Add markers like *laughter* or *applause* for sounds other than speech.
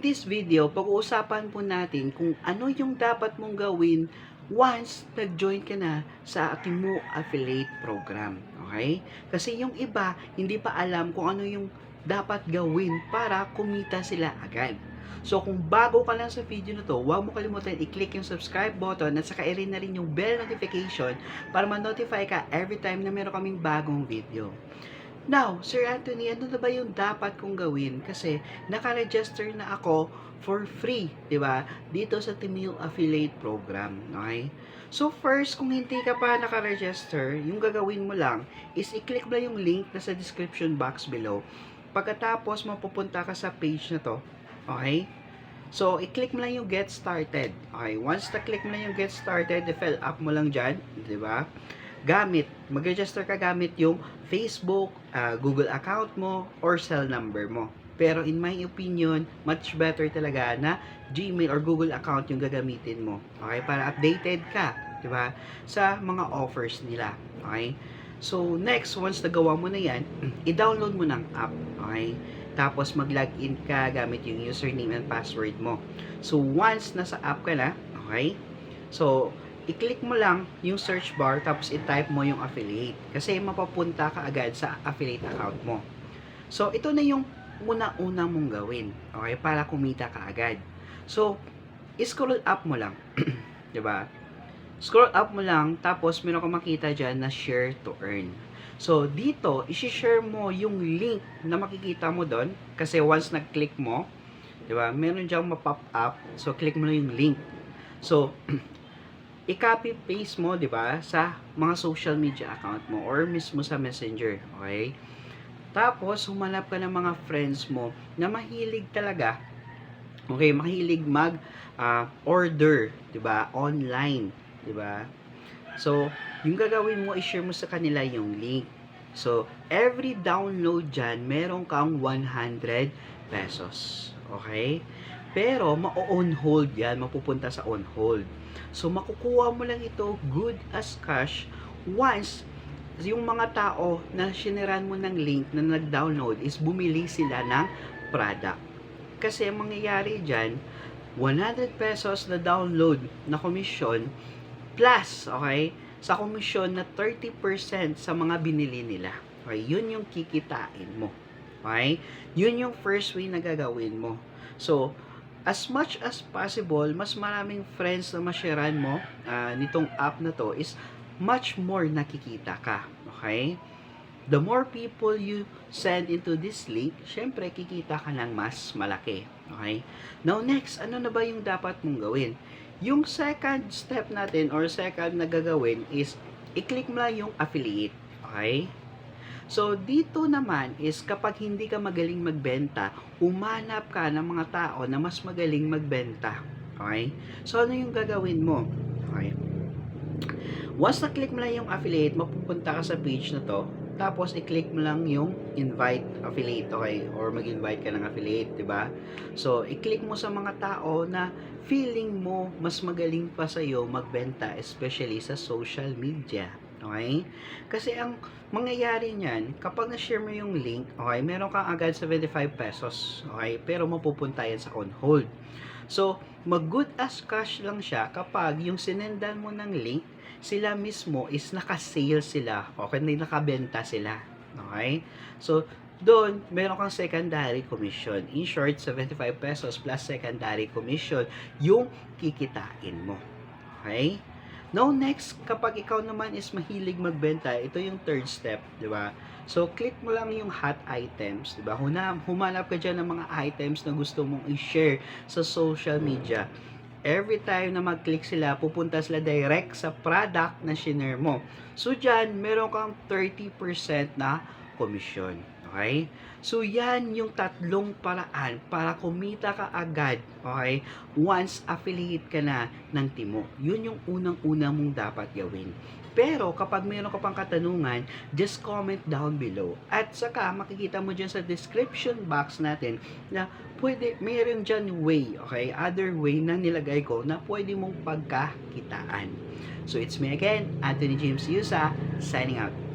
in this video, pag-uusapan po natin kung ano yung dapat mong gawin once nag-join ka na sa Timo Affiliate Program. Okay? Kasi yung iba, hindi pa alam kung ano yung dapat gawin para kumita sila agad. So, kung bago ka lang sa video na to, huwag mo kalimutan i-click yung subscribe button at saka i-rin na rin yung bell notification para ma-notify ka every time na meron kaming bagong video. Now, Sir Anthony, ano na ba yung dapat kong gawin? Kasi naka-register na ako for free, di ba? Dito sa Timil Affiliate Program, okay? So first, kung hindi ka pa naka-register, yung gagawin mo lang is i-click lang yung link na sa description box below. Pagkatapos, mapupunta ka sa page na to, okay? So, i-click mo lang yung get started. Okay, once na-click mo lang yung get started, i-fill up mo lang dyan, di ba? Gamit, mag-register ka gamit yung Facebook, ah, Google account mo, or cell number mo. Pero in my opinion, much better talaga na Gmail or Google account yung gagamitin mo. Okay? Para updated ka, 'di ba? Sa mga offers nila. Okay? So, next, once nagawa mo na 'yan, *clears throat* i-download mo ng app. Okay? Tapos mag-login ka gamit yung username and password mo. So, once nasa app ka na, okay? So, i-click mo lang yung search bar tapos i-type mo yung affiliate. Kasi mapapunta ka agad sa affiliate account mo. So, ito na yung una-una mong gawin. Okay? Para kumita ka agad. So, scroll up mo lang. *clears throat* 'Di ba? Scroll up mo lang, tapos meron kang makita dyan na share to earn. So, dito, isi-share mo yung link na makikita mo doon. Kasi once nag-click mo, 'di ba? Meron diyang ma-pop up. So, click mo lang yung link. So, *clears throat* i-copy paste mo, 'di ba, sa mga social media account mo or mismo sa Messenger, okay? Tapos humanap ka ng mga friends mo na mahilig talaga Okay, mahilig mag ah, order, 'di ba? Online, 'di ba? So, yung gagawin mo i-share mo sa kanila yung link. So, every download dyan, meron kang 100 pesos. Okay? Pero, ma-on hold yan. Mapupunta sa on hold. So, makukuha mo lang ito good as cash once yung mga tao na shiniran mo ng link na nag-download is bumili sila ng product. Kasi ang mangyayari dyan, 100 pesos na download na komisyon plus, okay, sa komisyon na 30% sa mga binili nila. Okay, yun yung kikitain mo. Okay? Yun yung first way na gagawin mo. So, as much as possible, mas maraming friends na masharean mo ah, nitong app na to is much more nakikita ka. Okay? The more people you send into this link, syempre kikita ka ng mas malaki. Okay? Now next, ano na ba yung dapat mong gawin? Yung second step natin or second na gagawin is i-click mo lang yung affiliate. Okay? So, dito naman is kapag hindi ka magaling magbenta, umanap ka ng mga tao na mas magaling magbenta. Okay? So, ano yung gagawin mo? Okay? Once na-click mo lang yung affiliate, mapupunta ka sa page na to. Tapos, i-click mo lang yung invite affiliate, okay? Or mag-invite ka ng affiliate, di ba? So, i-click mo sa mga tao na feeling mo mas magaling pa sa'yo magbenta, especially sa social media. Okay? Kasi ang mangyayari niyan, kapag na-share mo yung link, okay, meron kang agad 75 pesos. Okay? Pero mapupunta yan sa on hold. So, mag-good as cash lang siya kapag yung sinendan mo ng link, sila mismo is naka-sale sila. Okay, hindi nakabenta sila. Okay? So, doon, meron kang secondary commission. In short, 75 pesos plus secondary commission yung kikitain mo. Okay? Now, next, kapag ikaw naman is mahilig magbenta, ito yung third step, di ba? So, click mo lang yung hot items, di ba? Huna, humanap ka dyan ng mga items na gusto mong i-share sa social media. Every time na mag-click sila, pupunta sila direct sa product na shinare mo. So, dyan, meron kang 30% na komisyon. Okay? So, yan yung tatlong paraan para kumita ka agad, okay? Once affiliate ka na ng Timo. Yun yung unang-una mong dapat gawin. Pero, kapag meron ka pang katanungan, just comment down below. At saka, makikita mo dyan sa description box natin na pwede, mayroon dyan way, okay? Other way na nilagay ko na pwede mong pagkakitaan. So, it's me again, Anthony James Yusa, signing out.